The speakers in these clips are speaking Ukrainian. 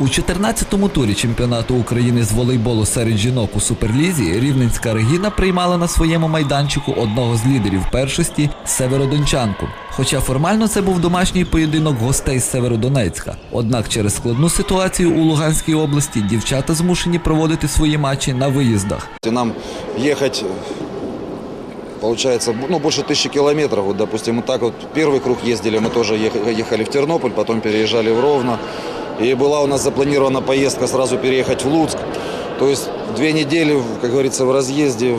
У 14-му турі чемпіонату України з волейболу серед жінок у суперлізі рівненська Регіна приймала на своєму майданчику одного з лідерів першості Северодончанку. Хоча формально це був домашній поєдинок гостей з Северодонецька. Однак через складну ситуацію у Луганській області дівчата змушені проводити свої матчі на виїздах. Нам ехать, получается, ну, больше тысячи километров. Вот, допустим, вот так вот первый круг ездили, мы тоже ех- ехали в Тернополь, потом переезжали в Ровно. И была у нас запланирована поездка сразу переехать в Луцк. То есть две недели, как говорится, в разъезде,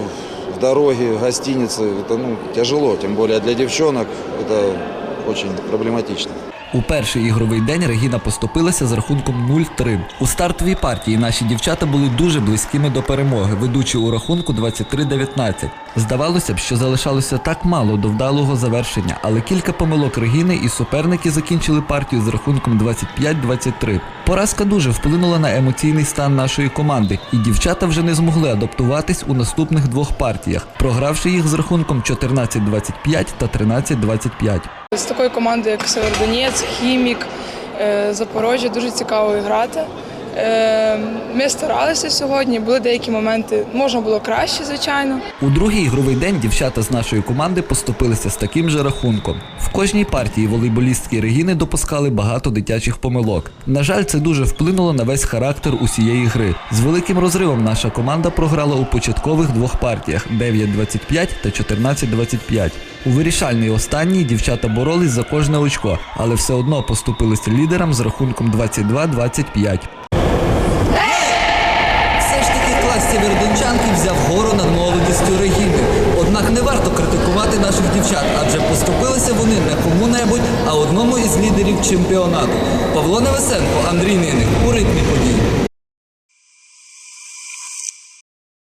в дороге, гостинице. Это ну, тяжело, тем более для девчонок это очень проблематично. У перший ігровий день Регіна поступилася з рахунком 0-3. У стартовій партії наші дівчата були дуже близькими до перемоги, ведучи у рахунку 23-19. Здавалося б, що залишалося так мало до вдалого завершення, але кілька помилок Регіни і суперники закінчили партію з рахунком 25-23. Поразка дуже вплинула на емоційний стан нашої команди, і дівчата вже не змогли адаптуватись у наступних двох партіях, програвши їх з рахунком 14-25 та 13-25. З такою командою, як Северодонець, Хімік, е, Запорожжя, дуже цікаво грати. Е, Ми старалися сьогодні, були деякі моменти, можна було краще, звичайно. У другий ігровий день дівчата з нашої команди поступилися з таким же рахунком. В кожній партії волейболістки Регіни допускали багато дитячих помилок. На жаль, це дуже вплинуло на весь характер усієї гри. З великим розривом наша команда програла у початкових двох партіях 9-25 та 14-25. У вирішальній останній дівчата боролись за кожне очко, але все одно поступилися лідерам з рахунком 22-25. Критикувати наших дівчат, адже поступилися вони не кому-небудь, а одному із лідерів чемпіонату. Павло Невесенко, Андрій Ниник,